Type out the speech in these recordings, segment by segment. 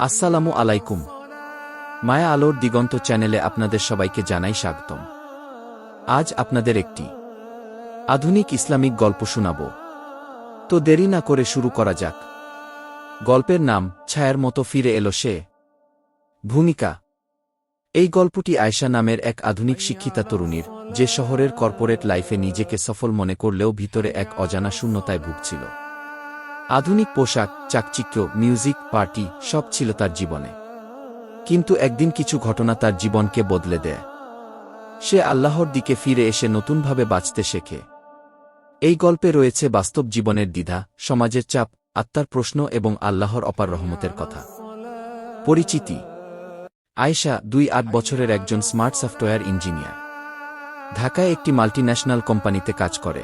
আসসালামু আলাইকুম। মায়া আলোর দিগন্ত চ্যানেলে আপনাদের সবাইকে জানাই স্বাগতম। আজ আপনাদের একটি আধুনিক ইসলামিক গল্প শোনাব। তো দেরি না করে শুরু করা যাক। গল্পের নাম, ছায়ার মতো ফিরে এলো সে। ভূমিকা, এই গল্পটি আয়শা নামের এক আধুনিক শিক্ষিতা তরুণীর, যে শহরের কর্পোরেট লাইফে নিজেকে সফল মনে করলেও ভিতরে এক অজানা শূন্যতায় ভুগছিল। আধুনিক পোশাক চাকচিক্য মিউজিক, পার্টি, সব ছিল তার জীবনে। কিন্তু একদিন কিছু ঘটনা তার জীবনকে বদলে দেয়। সে আল্লাহর দিকে ফিরে এসে নতুনভাবে বাঁচতে শেখে। এই গল্পে রয়েছে বাস্তব জীবনের দ্বিধা, সমাজের চাপ, আত্মার প্রশ্ন এবং আল্লাহর অপার রহমতের কথা। পরিচিতি। আয়েশা দুই আট বছরের একজন স্মার্ট সফটওয়্যার ইঞ্জিনিয়ার। ঢাকায় একটি মাল্টিন্যাশনাল কোম্পানিতে কাজ করে।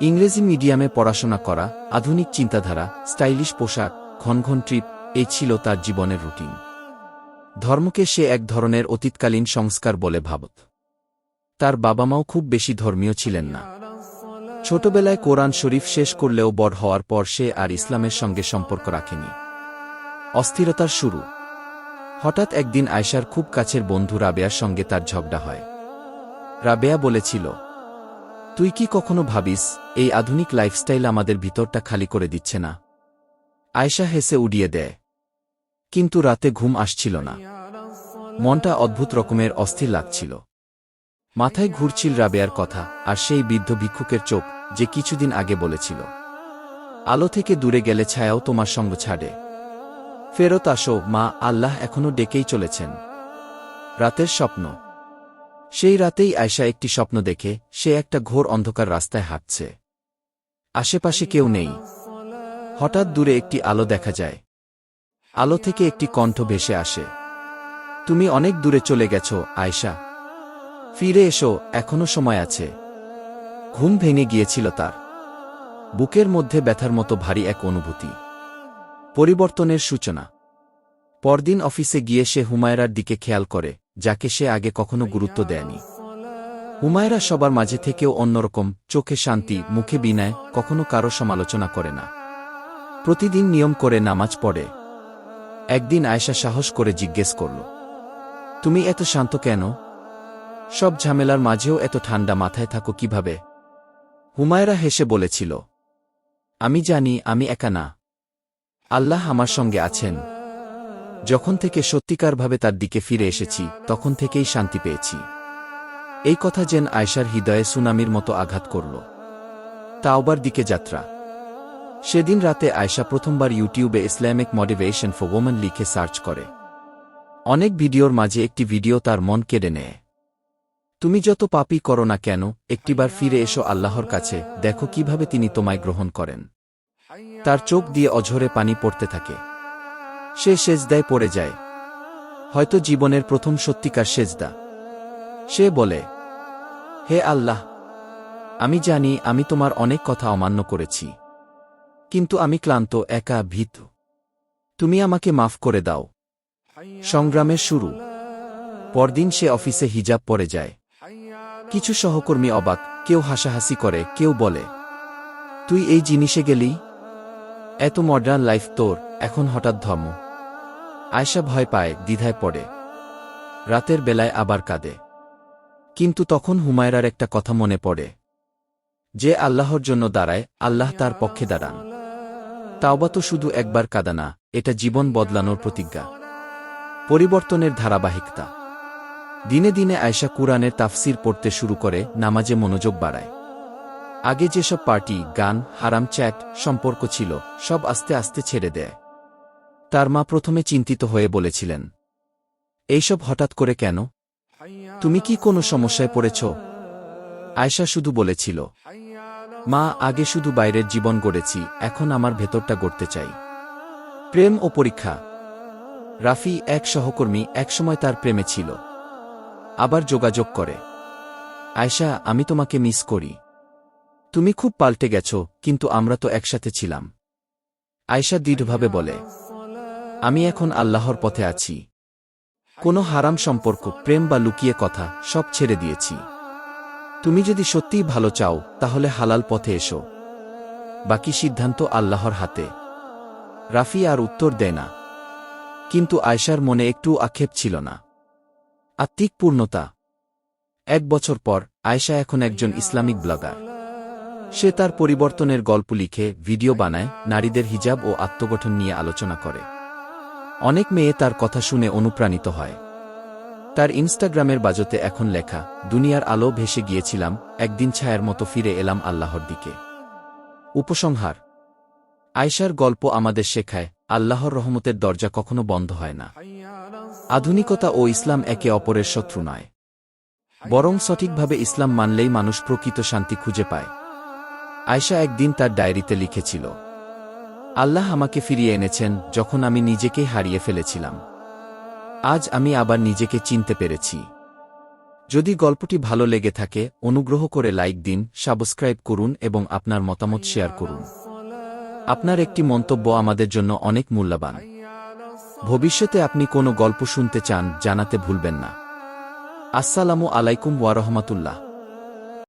ইংরেজি মিডিয়ামে পড়াশোনা করা, আধুনিক চিন্তাধারা, স্টাইলিশ পোশাক ঘন ঘন ট্রিপ, এই ছিল তার জীবনের রুটিন। ধর্মকে সে এক ধরনের অতীতকালীন সংস্কার বলে ভাবত। তার বাবা মাও খুব বেশি ধর্মীয় ছিলেন না। ছোটবেলায় কোরআন শরীফ শেষ করলেও বড় হওয়ার পর সে আর ইসলামের সঙ্গে সম্পর্ক রাখেনি। অস্থিরতার শুরু। হঠাৎ একদিন আয়শার খুব কাছের বন্ধু রাবেয়ার সঙ্গে তার ঝগড়া হয়। রাবেয়া বলেছিল তুই কি কখনো ভাবিস, এই আধুনিক লাইফস্টাইল আমাদের ভিতরটা খালি করে দিচ্ছে না? আয়শা হেসে উড়িয়ে দেয়। কিন্তু রাতে ঘুম আসছিল না। মনটা অদ্ভুত রকমের অস্থির লাগছিল। মাথায় ঘুরছিল রাবেয়ার কথা আর সেই বৃদ্ধ ভিক্ষুকের চোখ যে কিছুদিন আগে বলেছিল। আলো থেকে দূরে গেলে ছায়াও তোমার সঙ্গ ছাড়ে। ফেরত আসো, মা, আল্লাহ এখনও ডেকেই চলেছেন। রাতের স্বপ্ন। সেই রাতেই আয়শা একটি স্বপ্ন দেখে, সে একটা ঘোর অন্ধকার রাস্তায় হাঁটছে। আশেপাশে কেউ নেই। হঠাৎ দূরে একটি আলো দেখা যায়। আলো থেকে একটি কণ্ঠ ভেসে আসে। তুমি অনেক দূরে চলে গেছ, আয়শা। ফিরে এসো, এখনও সময় আছে। ঘুম ভেঙে গিয়েছিল তার। বুকের মধ্যে ব্যথার মতো ভারী এক অনুভূতি। পরিবর্তনের সূচনা। পরদিন অফিসে গিয়ে সে হুমায়রার দিকে খেয়াল করে, যাকে সে আগে কখনো গুরুত্ব দেয়নি। হুমায়রা সবার মাঝে থেকেও অন্যরকম, চোখে শান্তি, মুখে বিনায়, কখনো কারও সমালোচনা করে না। প্রতিদিন নিয়ম করে নামাজ পড়ে। একদিন আয়সা সাহস করে জিজ্ঞেস করল, তুমি এত শান্ত কেন? সব ঝামেলার মাঝেও এত ঠান্ডা মাথায় থাকো কীভাবে? হুমায়রা হেসে বলেছিল, আমি জানি, আমি একা না। আল্লাহ আমার সঙ্গে আছেন। যখন থেকে সত্যিকারভাবে তার দিকে ফিরে এসেছি, তখন থেকেই শান্তি পেয়েছি। এই কথা যেন আয়সার হৃদয়ে সুনামির মতো আঘাত করল। তাওবার দিকে যাত্রা। সেদিন রাতে আয়সা প্রথমবার ইউটিউবে ইসলামিক মোটিভেশন ফর ওমেন লিখে সার্চ করে। অনেক ভিডিওর মাঝে একটি ভিডিও তার মন কেড়ে নেয়। তুমি যত পাপই করো না কেন, একটিবার ফিরে এসো আল্লাহর কাছে, দেখো কীভাবে তিনি তোমায় গ্রহণ করেন। তার চোখ দিয়ে অঝরে পানি পড়তে থাকে। সে সেজদায় পড়ে যায়। হয়তো জীবনের প্রথম সত্যিকার সেজদা। সে বলে, হে আল্লাহ, আমি জানি আমি তোমার অনেক কথা অমান্য করেছি। কিন্তু আমি ক্লান্ত, একা, ভীত। তুমি আমাকে মাফ করে দাও। সংগ্রামের শুরু। পরদিন সে অফিসে হিজাব পরে যায়। কিছু সহকর্মী অবাক, কেউ হাসাহাসি করে, কেউ বলে, তুই এই জিনিসে গেলি? এত মডার্ন লাইফ তোর, এখন হঠাৎ ধর্ম। আয়সা ভয় পায়, দ্বিধায় পড়ে। রাতের বেলায় আবার কাঁদে। কিন্তু তখন হুমায়রার একটা কথা মনে পড়ে। যে আল্লাহর জন্য দাঁড়ায়, আল্লাহ তার পক্ষে দাঁড়ান। তাওবা তো শুধু একবার কাঁদা না, এটা জীবন বদলানোর প্রতিজ্ঞা। পরিবর্তনের ধারাবাহিকতা। দিনে দিনে আয়সা কুরআনের তাফসির পড়তে শুরু করে, নামাজে মনোযোগ বাড়ায়। আগে যেসব পার্টি, গান, হারাম চ্যাট, সম্পর্ক ছিল, সব আস্তে আস্তে ছেড়ে দেয়। তার মা প্রথমে চিন্তিত হয়ে বলেছিলেন, এইসব হঠাৎ করে কেন? তুমি কি কোনো সমস্যায় পড়েছ? আয়সা শুধু বলেছিল, মা, আগে শুধু বাইরের জীবন গড়েছি, এখন আমার ভেতরটা গড়তে চাই। প্রেম ও পরীক্ষা। রাফি এক সহকর্মী একসময় তার প্রেমে ছিল। আবার যোগাযোগ করে, আয়শা, আমি তোমাকে মিস করি। তুমি খুব পাল্টে গেছ, কিন্তু আমরা তো একসাথে ছিলাম। আয়শা দৃঢ়ভাবে বলে, আমি এখন আল্লাহর পথে আছি। কোনো হারাম সম্পর্ক, প্রেম বা লুকিয়ে কথা সব ছেড়ে দিয়েছি। তুমি যদি সত্যিই ভালো চাও, তাহলে হালাল পথে এসো। বাকি সিদ্ধান্ত আল্লাহর হাতে। রাফি আর উত্তর দেয় না। কিন্তু আয়শার মনে একটু আক্ষেপ ছিল না। আত্মিক পূর্ণতা। এক বছর পর, আয়শা এখন একজন ইসলামিক ব্লগার। সে তার পরিবর্তনের গল্প লিখে, ভিডিও বানায়, নারীদের হিজাব ও আত্মগঠন নিয়ে আলোচনা করে। অনেক মেয়ে তার কথা শুনে অনুপ্রাণিত হয়। তার ইনস্টাগ্রামের বাজতে এখন লেখা, দুনিয়ার আলো ভেসে গিয়েছিলাম, একদিন ছায়ার মতো ফিরে এলাম আল্লাহর দিকে। উপসংহার, আয়শার গল্প আমাদের শেখায়, আল্লাহর রহমতের দরজা কখনো বন্ধ হয় না। আধুনিকতা ও ইসলাম একে অপরের শত্রু নয়। বরং সঠিকভাবে ইসলাম মানলেই মানুষ প্রকৃত শান্তি খুঁজে পায়। আয়শা একদিন তার ডায়েরিতে লিখেছিল, আল্লাহ আমাকে ফিরিয়ে এনেছেন যখন আমি নিজেকেই হারিয়ে ফেলেছিলাম। আজ আমি আবার নিজেকে চিনতে পেরেছি। যদি গল্পটি ভালো লেগে থাকে, অনুগ্রহ করে লাইক দিন, সাবস্ক্রাইব করুন এবং আপনার মতামত শেয়ার করুন। আপনার একটি মন্তব্য আমাদের জন্য অনেক মূল্যবান। ভবিষ্যতে আপনি কোনো গল্প শুনতে চান, জানাতে ভুলবেন না। আসসালামু আলাইকুম ওয়ারহমাতুল্লাহ